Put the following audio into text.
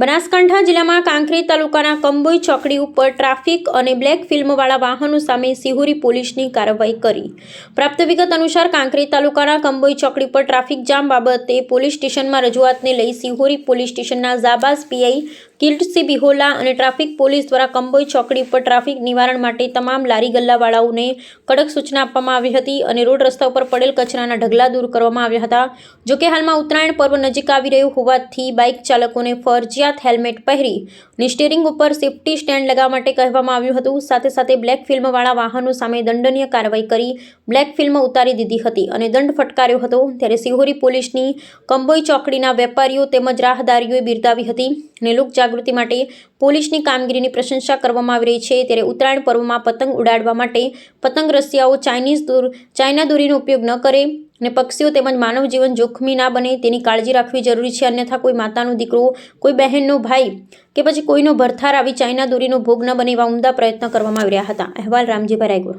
બનાસકાંઠા જિલ્લામાં કાંકરી તાલુકાના કંબોઈ ચોકડી ઉપર ટ્રાફિક અને બ્લેક ફિલ્મવાળા વાહનો સામે સિહોરી પોલીસની કાર્યવાહી કરી. પ્રાપ્ત વિગત અનુસાર કાંકરી તાલુકાના કંબોઈ ચોકડી પર ટ્રાફિક જામ બાબતે પોલીસ સ્ટેશનમાં રજૂઆતને લઈ સિહોરી પોલીસ સ્ટેશનના ઝાબાઝ પીઆઈ કિલ્ટસી બિહોલા અને ટ્રાફિક પોલીસ દ્વારા કંબોઈ ચોકડી ઉપર ટ્રાફિક નિવારણ માટે તમામ લારી ગલ્લાવાળાઓને કડક સૂચના આપવામાં આવી હતી અને રોડ રસ્તા ઉપર પડેલ કચરાના ઢગલા દૂર કરવામાં આવ્યા હતા. જોકે હાલમાં ઉત્તરાયણ પર્વ નજીક આવી રહ્યું હોવાથી બાઇક ચાલકોને ફરજિયાત હેલ્મેટ પહેરી અને સ્ટીરિંગ ઉપર સેફટી સ્ટેન્ડ લગાવવા માટે કહેવામાં આવ્યું હતું. સાથે સાથે બ્લેક ફિલ્મવાળા વાહનો સામે દંડનીય કાર્યવાહી કરી બ્લેક ફિલ્મ ઉતારી દીધી હતી અને દંડ ફટકાર્યો હતો. ત્યારે સિહોરી પોલીસની કંબોઈ ચોકડીના વેપારીઓ તેમજ રાહદારીઓએ બિરદાવી હતી અને લોક જાગૃતિ માટે પોલીસની કામગીરીની પ્રશંસા કરવામાં આવી રહી છે. ત્યારે ઉત્તરાયણ પર્વમાં પતંગ ઉડાડવા માટે પતંગ રસિયાઓ ચાઇનીઝ દૂર, ચાઇના દોરીનો ઉપયોગ ન કરે અને પક્ષીઓ તેમજ માનવ જીવન જોખમી ના બને તેની કાળજી રાખવી જરૂરી છે. અન્યથા કોઈ માતાનો દીકરો, કોઈ બહેનનો ભાઈ કે પછી કોઈનો ભરથાર આવી ચાઇના દોરીનો ભોગ ન બને એવા ઉમદા પ્રયત્ન કરવામાં આવી રહ્યા હતા. અહેવાલ રામજીભાઈ રાયગોર.